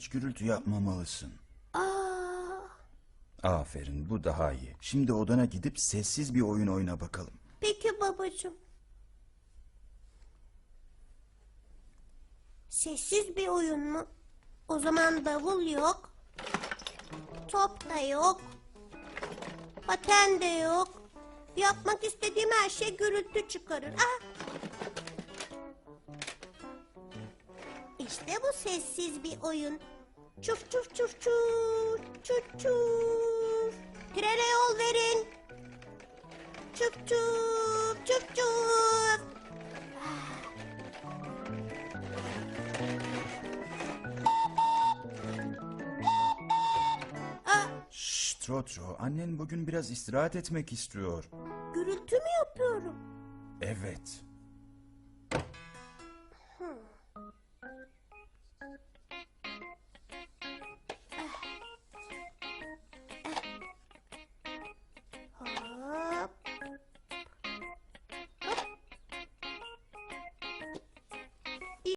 Hiç gürültü yapmamalısın. Aa, Aferin bu daha iyi. Şimdi odana gidip sessiz bir oyun oyna bakalım. peki babacığım. Sessiz bir oyun mu? O zaman davul yok. Top da yok. Paten de yok. Yapmak istediğim her şey gürültü çıkarır. Ah! İşte bu sessiz bir oyun. Çuf çuf çuf çuf çuf çuf. Trene yol verin. Çuf çuf çuf çuf. Ah, Şşş Trotro annen bugün biraz istirahat etmek istiyor. gürültü mü yapıyorum? Evet.